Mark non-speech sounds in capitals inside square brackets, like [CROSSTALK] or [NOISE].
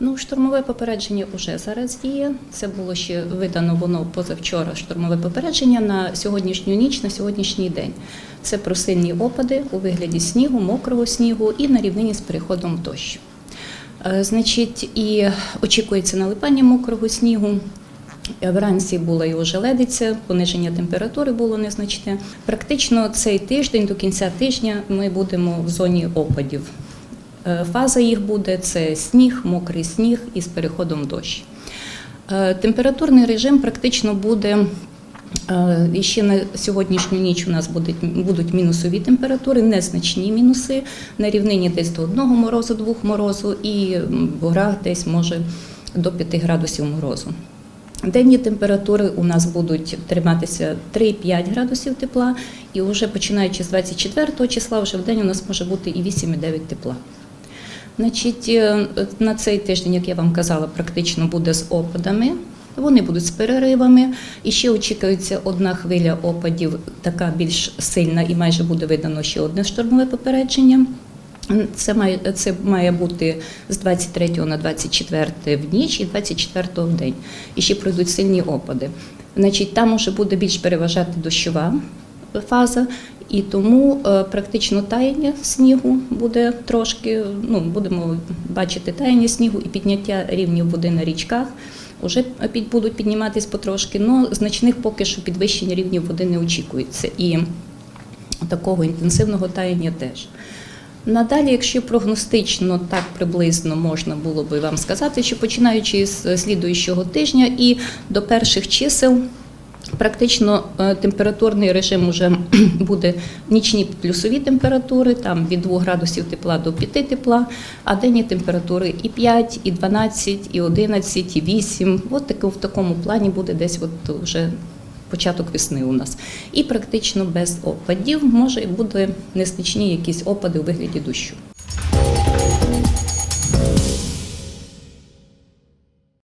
Ну, штурмове попередження вже зараз діє. Це було ще видано воно позавчора. Штурмове попередження на сьогоднішню ніч, на сьогоднішній день. Це про сильні опади у вигляді снігу, мокрого снігу і на рівнині з переходом дощ. Е, Значить, і очікується налипання мокрого снігу. Вранці була і ожеледиця, пониження температури було незначне. Практично цей тиждень до кінця тижня ми будемо в зоні опадів. Е, Фаза їх буде це сніг, мокрий сніг із переходом дощ. Е, Температурний режим практично буде. е, ще на сьогоднішню ніч у нас будуть, мінусові температури, незначні мінуси на рівнині десь до одного морозу, двох морозу, і в горах десь може до 5 градусів морозу. Денні температури у нас будуть триматися 3-5 градусів тепла, і вже починаючи з 24 числа, вже в день у нас може бути і 8-9 тепла. Значить, е, на цей тиждень, як я вам казала, практично буде з опадами. Вони будуть з переривами. І ще очікується одна хвиля опадів, така більш сильна, і майже буде видано ще одне штормове попередження. Це має, це має бути з 23 на 24 в ніч і 24 в день. І ще пройдуть сильні опади. Значить, там уже буде більш переважати дощова фаза, і тому е, практично таяння снігу буде трошки. Ну, будемо бачити таяння снігу і підняття рівнів води на річках. Уже будуть підніматись потрошки, але значних поки що підвищення рівнів води не очікується. І такого інтенсивного таяння теж. Надалі, якщо прогностично так приблизно можна було би вам сказати, що починаючи з слідуючого тижня і до перших чисел. Практично е, температурний режим вже [CLEARS THROAT] буде нічні плюсові температури, там від 2 градусів тепла до 5 тепла, а денні температури і 5, і 12, і 11, і 8. От таке в такому плані буде десь от вже початок весни у нас. І практично без опадів може буде незначні якісь опади у вигляді дощу.